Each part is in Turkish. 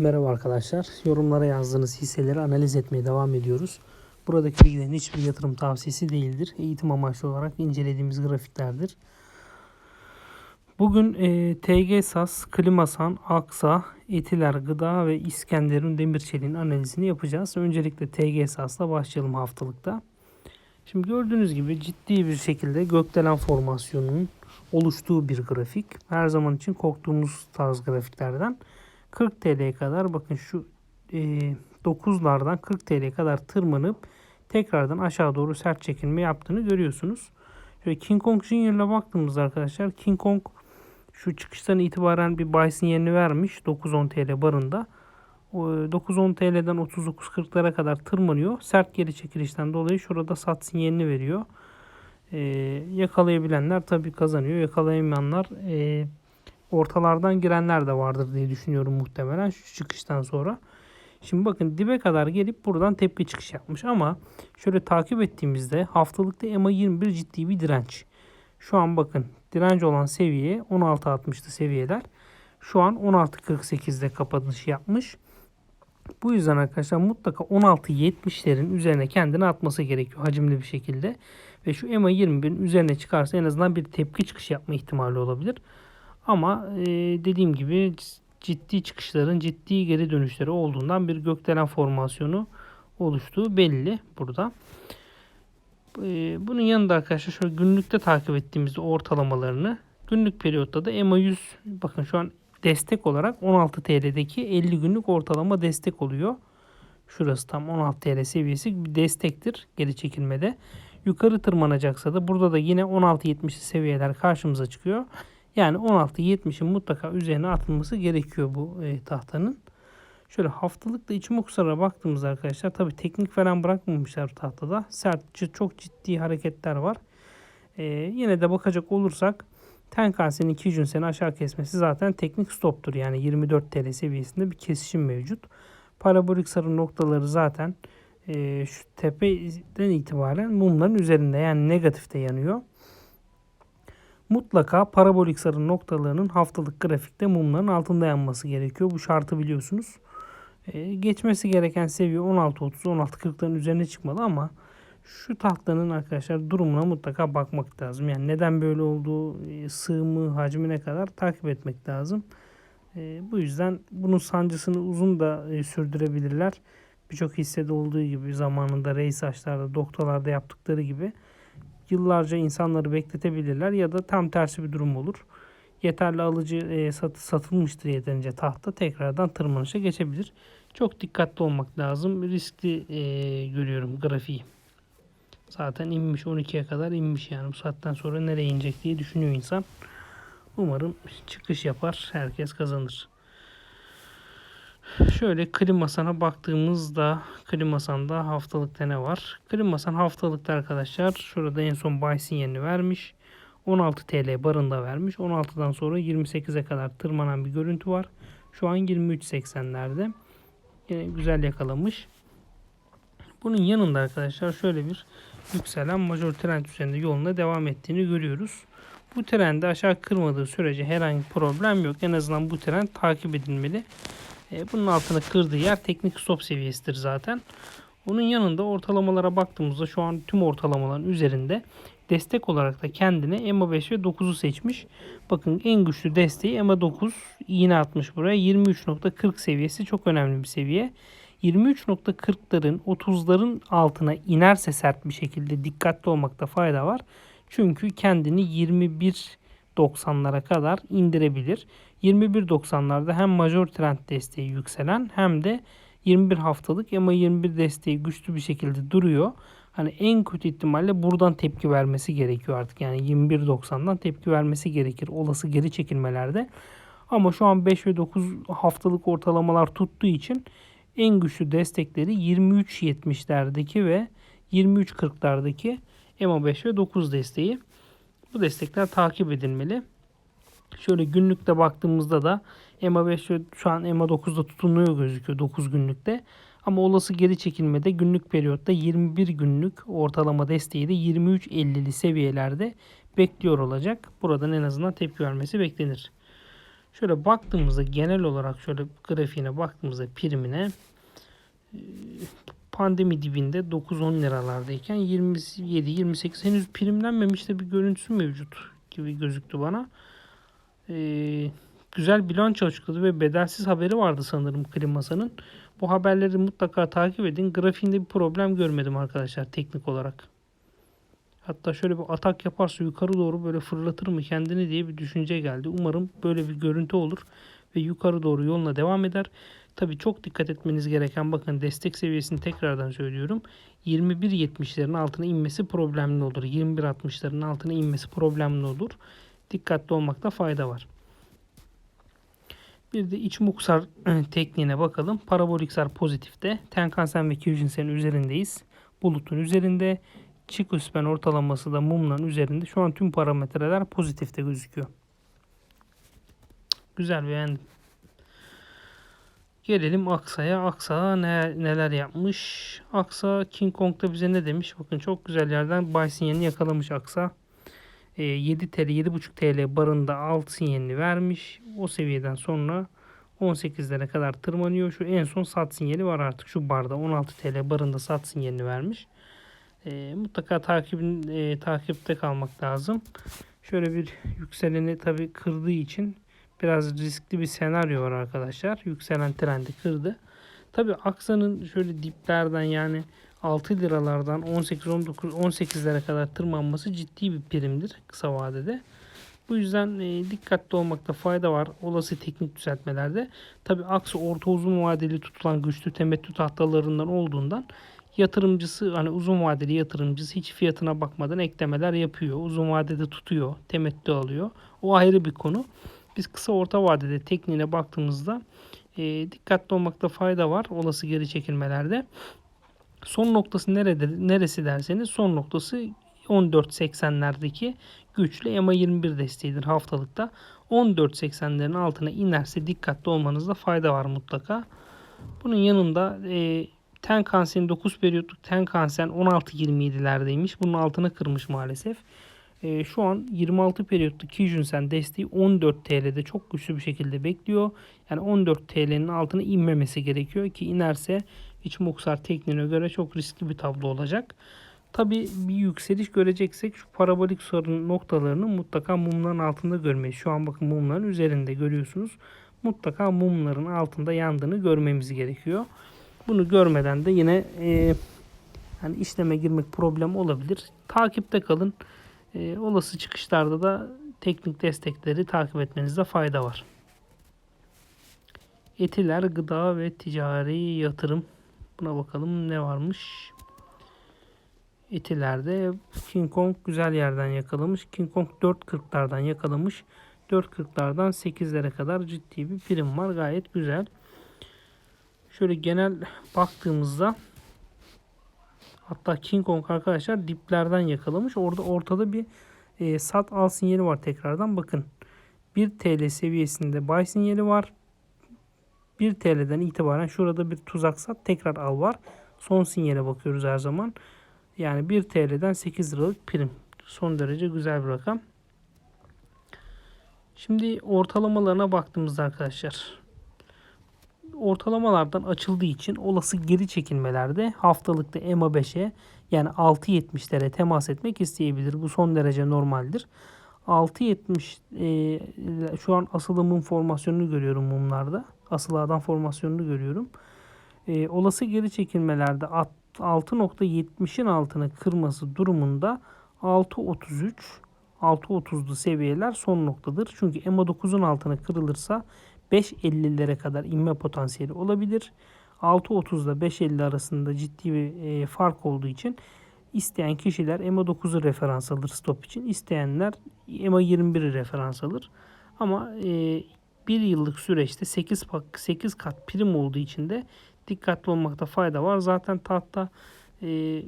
Merhaba arkadaşlar. Yorumlara yazdığınız hisseleri analiz etmeye devam ediyoruz. Buradaki bilgilerin hiçbir yatırım tavsiyesi değildir. Eğitim amaçlı olarak incelediğimiz grafiklerdir. Bugün e, TG SAS, Klimasan, Aksa, Etiler Gıda ve İskenderun Demirçelik'in analizini yapacağız. Öncelikle TG SAS'la başlayalım haftalıkta. Şimdi gördüğünüz gibi ciddi bir şekilde gökdelen formasyonunun oluştuğu bir grafik. Her zaman için korktuğumuz tarz grafiklerden. 40 TL'ye kadar bakın şu e, 9'lardan 40 TL'ye kadar tırmanıp tekrardan aşağı doğru sert çekilme yaptığını görüyorsunuz. Şöyle King Kong Junior'la baktığımızda arkadaşlar King Kong şu çıkıştan itibaren bir buy sinyalini vermiş 9-10 TL barında. O, 9-10 TL'den 39-40'lara kadar tırmanıyor. Sert geri çekilişten dolayı şurada sat sinyalini veriyor. Ee, yakalayabilenler tabii kazanıyor. Yakalayamayanlar e, ortalardan girenler de vardır diye düşünüyorum muhtemelen şu çıkıştan sonra. Şimdi bakın dibe kadar gelip buradan tepki çıkış yapmış ama şöyle takip ettiğimizde haftalıkta EMA 21 ciddi bir direnç. Şu an bakın direnç olan seviye 16.60'tı seviyeler. Şu an 16.48'de kapanış yapmış. Bu yüzden arkadaşlar mutlaka 16.70'lerin üzerine kendini atması gerekiyor hacimli bir şekilde. Ve şu EMA 21'in üzerine çıkarsa en azından bir tepki çıkış yapma ihtimali olabilir. Ama e, dediğim gibi ciddi çıkışların ciddi geri dönüşleri olduğundan bir gökdelen formasyonu oluştuğu belli burada. E, bunun yanında arkadaşlar şöyle günlükte takip ettiğimizde ortalamalarını günlük periyotta da EMA 100 bakın şu an destek olarak 16 TL'deki 50 günlük ortalama destek oluyor. Şurası tam 16 TL seviyesi bir destektir geri çekilmede. Yukarı tırmanacaksa da burada da yine 16.70 seviyeler karşımıza çıkıyor. Yani 16.70'in mutlaka üzerine atılması gerekiyor bu e, tahtanın. Şöyle haftalıkta içim okusara baktığımızda arkadaşlar tabi teknik falan bırakmamışlar tahtada. Sert çok ciddi hareketler var. E, yine de bakacak olursak Tenkansen'in 2 gün seni aşağı kesmesi zaten teknik stoptur. Yani 24 TL seviyesinde bir kesişim mevcut. Parabolik sarı noktaları zaten e, şu tepeden itibaren mumların üzerinde yani negatifte yanıyor mutlaka parabolik sarı noktalarının haftalık grafikte mumların altında yanması gerekiyor. Bu şartı biliyorsunuz. Ee, geçmesi gereken seviye 16.30-16.40'ların üzerine çıkmalı ama şu tahtanın arkadaşlar durumuna mutlaka bakmak lazım. Yani neden böyle olduğu, e, sığımı, hacmine kadar takip etmek lazım. E, bu yüzden bunun sancısını uzun da e, sürdürebilirler. Birçok hissede olduğu gibi zamanında reis açlarda, doktorlarda yaptıkları gibi yıllarca insanları bekletebilirler ya da tam tersi bir durum olur. Yeterli alıcı e, sat, satılmıştır yeterince tahta tekrardan tırmanışa geçebilir. Çok dikkatli olmak lazım. Riskli e, görüyorum grafiği. Zaten inmiş 12'ye kadar inmiş yani bu saatten sonra nereye inecek diye düşünüyor insan. Umarım çıkış yapar herkes kazanır. Şöyle klimasana baktığımızda klimasanda haftalıkta ne var? Klimasan haftalıkta arkadaşlar şurada en son buy sinyalini vermiş. 16 TL barında vermiş. 16'dan sonra 28'e kadar tırmanan bir görüntü var. Şu an 23.80'lerde. Yine güzel yakalamış. Bunun yanında arkadaşlar şöyle bir yükselen major trend üzerinde yoluna devam ettiğini görüyoruz. Bu trendi aşağı kırmadığı sürece herhangi problem yok. En azından bu trend takip edilmeli. E, bunun altına kırdığı yer teknik stop seviyesidir zaten. Onun yanında ortalamalara baktığımızda şu an tüm ortalamaların üzerinde destek olarak da kendine EMA 5 ve 9'u seçmiş. Bakın en güçlü desteği EMA 9 iğne atmış buraya. 23.40 seviyesi çok önemli bir seviye. 23.40'ların 30'ların altına inerse sert bir şekilde dikkatli olmakta fayda var. Çünkü kendini 21.90'lara kadar indirebilir. 21.90'larda hem major trend desteği yükselen hem de 21 haftalık ama 21 desteği güçlü bir şekilde duruyor. Hani en kötü ihtimalle buradan tepki vermesi gerekiyor artık. Yani 21.90'dan tepki vermesi gerekir olası geri çekilmelerde. Ama şu an 5 ve 9 haftalık ortalamalar tuttuğu için en güçlü destekleri 23.70'lerdeki ve 23.40'lardaki EMA 5 ve 9 desteği. Bu destekler takip edilmeli. Şöyle günlükte baktığımızda da EMA 5 şu an EMA 9'da tutunuyor gözüküyor 9 günlükte. Ama olası geri çekilmede günlük periyotta 21 günlük ortalama desteği de 23.50'li seviyelerde bekliyor olacak. Buradan en azından tepki vermesi beklenir. Şöyle baktığımızda genel olarak şöyle grafiğine baktığımızda primine e, pandemi dibinde 9-10 liralardayken 27-28 henüz primlenmemiş de bir görüntüsü mevcut gibi gözüktü bana. Ee, güzel bilanço açıkladı ve bedelsiz haberi vardı sanırım Klimasa'nın. Bu haberleri mutlaka takip edin. Grafiğinde bir problem görmedim arkadaşlar teknik olarak. Hatta şöyle bir atak yaparsa yukarı doğru böyle fırlatır mı kendini diye bir düşünce geldi. Umarım böyle bir görüntü olur ve yukarı doğru yoluna devam eder. Tabi çok dikkat etmeniz gereken bakın destek seviyesini tekrardan söylüyorum. 21.70'lerin altına inmesi problemli olur. 21.60'ların altına inmesi problemli olur. Dikkatli olmakta fayda var. Bir de iç muksar tekniğine bakalım. Paraboliksar pozitifte. Tenkan-sen ve Kyujin-sen üzerindeyiz. Bulutun üzerinde. Chikuspen ortalaması da mumların üzerinde. Şu an tüm parametreler pozitifte gözüküyor. Güzel beğendim. Gelelim Aksa'ya. Aksa ne, neler yapmış? Aksa King Kong'da bize ne demiş? Bakın çok güzel yerden buy sinyalini yakalamış Aksa. E, 7 TL 7.5 TL barında alt sinyalini vermiş. O seviyeden sonra 18'lere kadar tırmanıyor. Şu en son sat sinyali var artık. Şu barda 16 TL barında sat sinyalini vermiş. E, mutlaka takibin e, takipte kalmak lazım. Şöyle bir yükseleni tabi kırdığı için biraz riskli bir senaryo var arkadaşlar. Yükselen trendi kırdı. Tabi Aksa'nın şöyle diplerden yani 6 liralardan 18 19 18'lere kadar tırmanması ciddi bir primdir kısa vadede. Bu yüzden e, dikkatli olmakta fayda var olası teknik düzeltmelerde. Tabi Aksa orta uzun vadeli tutulan güçlü temettü tahtalarından olduğundan yatırımcısı hani uzun vadeli yatırımcısı hiç fiyatına bakmadan eklemeler yapıyor. Uzun vadede tutuyor, temettü alıyor. O ayrı bir konu. Biz kısa orta vadede tekniğine baktığımızda e, dikkatli olmakta fayda var olası geri çekilmelerde. Son noktası nerede, neresi derseniz son noktası 14.80'lerdeki güçlü EMA 21 desteğidir haftalıkta. 14.80'lerin altına inerse dikkatli olmanızda fayda var mutlaka. Bunun yanında e, Tenkan-sen 9 periyotluk Tenkan-sen 16.27'lerdeymiş. Bunun altına kırmış maalesef. E, şu an 26 periyotlu Kijun-sen desteği 14 TL'de çok güçlü bir şekilde bekliyor. Yani 14 TL'nin altına inmemesi gerekiyor ki inerse Ichimokusar tekniğine göre çok riskli bir tablo olacak. Tabi bir yükseliş göreceksek şu parabolik sorun noktalarını mutlaka mumların altında görmeyiz. Şu an bakın mumların üzerinde görüyorsunuz. Mutlaka mumların altında yandığını görmemiz gerekiyor. Bunu görmeden de yine e, hani işleme girmek problem olabilir. Takipte kalın. E, olası çıkışlarda da teknik destekleri takip etmenizde fayda var. Etiler, gıda ve ticari yatırım. Buna bakalım ne varmış. Etilerde King Kong güzel yerden yakalamış. King Kong 4.40'lardan yakalamış. 4.40'lardan 8'lere kadar ciddi bir prim var. Gayet güzel. Şöyle genel baktığımızda hatta King Kong arkadaşlar diplerden yakalamış. Orada ortada bir e, sat al sinyali var tekrardan. Bakın 1 TL seviyesinde buy sinyali var. 1 TL'den itibaren şurada bir tuzak sat tekrar al var. Son sinyale bakıyoruz her zaman. Yani 1 TL'den 8 liralık prim. Son derece güzel bir rakam. Şimdi ortalamalarına baktığımızda arkadaşlar. Ortalamalardan açıldığı için olası geri çekilmelerde haftalıkta EMA 5'e yani 6.70'lere temas etmek isteyebilir. Bu son derece normaldir. 6.70 e, şu an asılımın formasyonunu görüyorum mumlarda. Asıl adam formasyonunu görüyorum. E, olası geri çekilmelerde 6.70'in altına kırması durumunda 6.33 6.30'lu seviyeler son noktadır. Çünkü EMA 9'un altına kırılırsa 5.50'lere kadar inme potansiyeli olabilir. 6.30 ile 5.50 arasında ciddi bir e, fark olduğu için isteyen kişiler EMA 9'u referans alır stop için. İsteyenler EMA 21'i referans alır. Ama e, bir yıllık süreçte 8, 8 kat prim olduğu için de dikkatli olmakta fayda var. Zaten tahta e,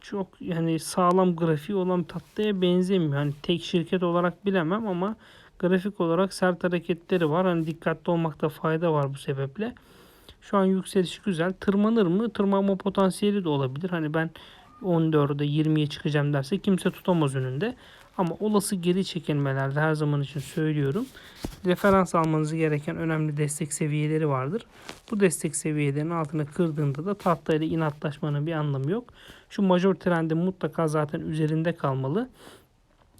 çok yani sağlam grafiği olan tahtaya benzemiyor. Hani tek şirket olarak bilemem ama grafik olarak sert hareketleri var. Hani dikkatli olmakta fayda var bu sebeple. Şu an yükseliş güzel. Tırmanır mı? Tırmanma potansiyeli de olabilir. Hani ben 14'e 20'ye çıkacağım derse kimse tutamaz önünde. Ama olası geri çekilmelerde her zaman için söylüyorum. Referans almanız gereken önemli destek seviyeleri vardır. Bu destek seviyelerinin altına kırdığında da tahtayla inatlaşmanın bir anlamı yok. Şu major trendi mutlaka zaten üzerinde kalmalı.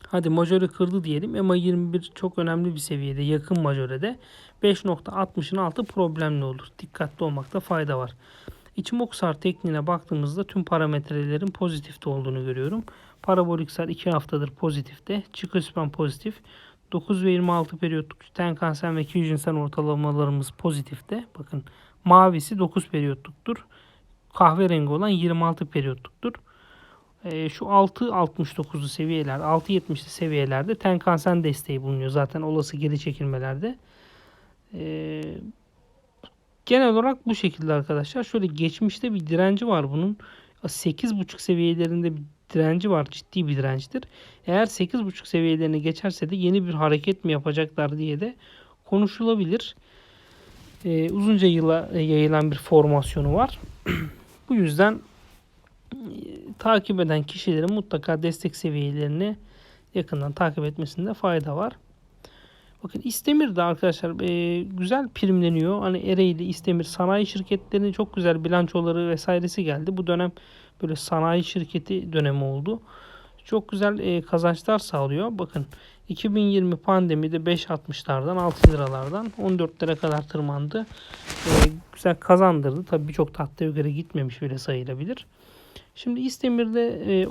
Hadi majörü kırdı diyelim. EMA 21 çok önemli bir seviyede. Yakın majörede. 5.60'ın altı problemli olur. Dikkatli olmakta fayda var. İçimoksar tekniğine baktığımızda tüm parametrelerin pozitifte olduğunu görüyorum. Parabolik sar 2 haftadır pozitifte. Çıkış span pozitif. 9 ve 26 periyotluk Tenkan-sen ve Kyujin-sen ortalamalarımız pozitifte. Bakın mavisi 9 periyotluktur. Kahverengi olan 26 periyotluktur. E, şu 6.69'lu seviyeler, 6.70'li seviyelerde Tenkan-sen desteği bulunuyor. Zaten olası geri çekilmelerde. E, genel olarak bu şekilde arkadaşlar. Şöyle geçmişte bir direnci var bunun. 8.5 seviyelerinde bir direnci var. Ciddi bir dirençtir. Eğer 8.5 seviyelerini geçerse de yeni bir hareket mi yapacaklar diye de konuşulabilir. Ee, uzunca yıla yayılan bir formasyonu var. Bu yüzden e, takip eden kişilerin mutlaka destek seviyelerini yakından takip etmesinde fayda var. Bakın İstemir de arkadaşlar e, güzel primleniyor. Hani Ereğli, İstemir sanayi şirketlerinin çok güzel bilançoları vesairesi geldi. Bu dönem böyle sanayi şirketi dönemi oldu. Çok güzel e, kazançlar sağlıyor. Bakın 2020 pandemide 5.60'lardan 6 liralardan 14 lira kadar tırmandı. E, güzel kazandırdı. Tabii birçok tahta yukarı gitmemiş bile sayılabilir. Şimdi İstemir'de e,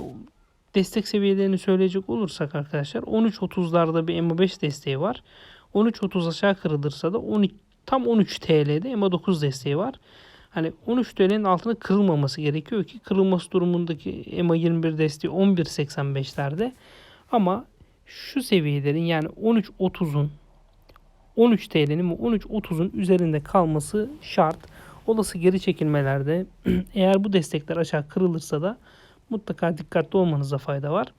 destek seviyelerini söyleyecek olursak arkadaşlar 13.30'larda bir EMA5 desteği var. 13.30 aşağı kırılırsa da 12, tam 13 TL'de EMA9 desteği var. Hani 13 TL'nin altına kırılmaması gerekiyor ki kırılması durumundaki EMA21 desteği 11.85'lerde. Ama şu seviyelerin yani 13.30'un 13 TL'nin ve 13.30'un üzerinde kalması şart. Olası geri çekilmelerde eğer bu destekler aşağı kırılırsa da mutlaka dikkatli olmanıza fayda var.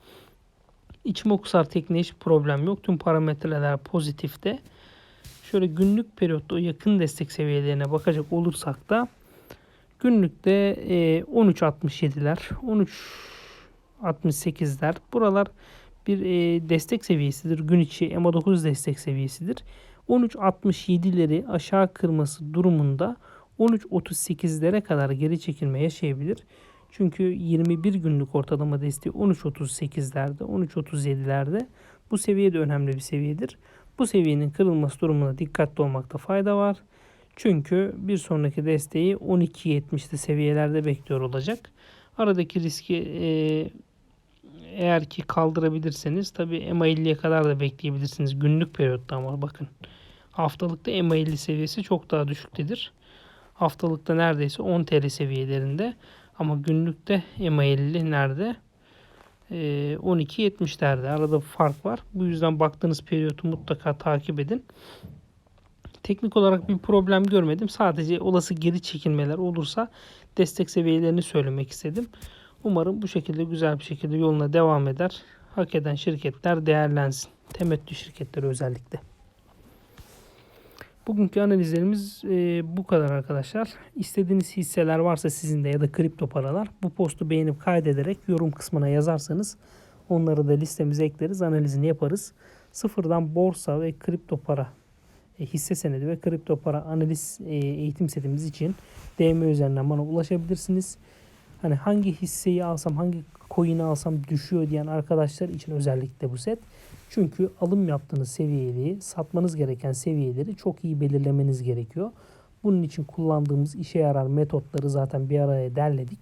İçim okusar tekniği hiç problem yok. Tüm parametreler pozitifte. Şöyle günlük periyotta yakın destek seviyelerine bakacak olursak da günlükte e, 13.67'ler, 13.68'ler buralar bir e, destek seviyesidir. Gün içi EMA 9 destek seviyesidir. 13.67'leri aşağı kırması durumunda 13.38'lere kadar geri çekilme yaşayabilir. Çünkü 21 günlük ortalama desteği 13.38'lerde, 13.37'lerde bu seviye de önemli bir seviyedir. Bu seviyenin kırılması durumunda dikkatli olmakta fayda var. Çünkü bir sonraki desteği 12.70'li seviyelerde bekliyor olacak. Aradaki riski e, eğer ki kaldırabilirseniz tabi EMA50'ye kadar da bekleyebilirsiniz günlük periyotta ama bakın haftalıkta EMA50 seviyesi çok daha düşüktedir. Haftalıkta neredeyse 10 TL seviyelerinde. Ama günlükte EMA50 nerede? Ee, 12.70'lerde. Arada bir fark var. Bu yüzden baktığınız periyotu mutlaka takip edin. Teknik olarak bir problem görmedim. Sadece olası geri çekilmeler olursa destek seviyelerini söylemek istedim. Umarım bu şekilde güzel bir şekilde yoluna devam eder. Hak eden şirketler değerlensin. Temettü şirketleri özellikle. Bugünkü analizlerimiz e, bu kadar arkadaşlar. İstediğiniz hisseler varsa sizin de ya da kripto paralar bu postu beğenip kaydederek yorum kısmına yazarsanız onları da listemize ekleriz, analizini yaparız. Sıfırdan borsa ve kripto para e, hisse senedi ve kripto para analiz e, eğitim setimiz için DM üzerinden bana ulaşabilirsiniz. Hani hangi hisseyi alsam, hangi coin'i alsam düşüyor diyen arkadaşlar için özellikle bu set. Çünkü alım yaptığınız seviyeyi, satmanız gereken seviyeleri çok iyi belirlemeniz gerekiyor. Bunun için kullandığımız işe yarar metotları zaten bir araya derledik.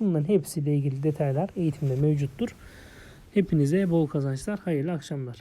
Bunların hepsiyle ilgili detaylar eğitimde mevcuttur. Hepinize bol kazançlar, hayırlı akşamlar.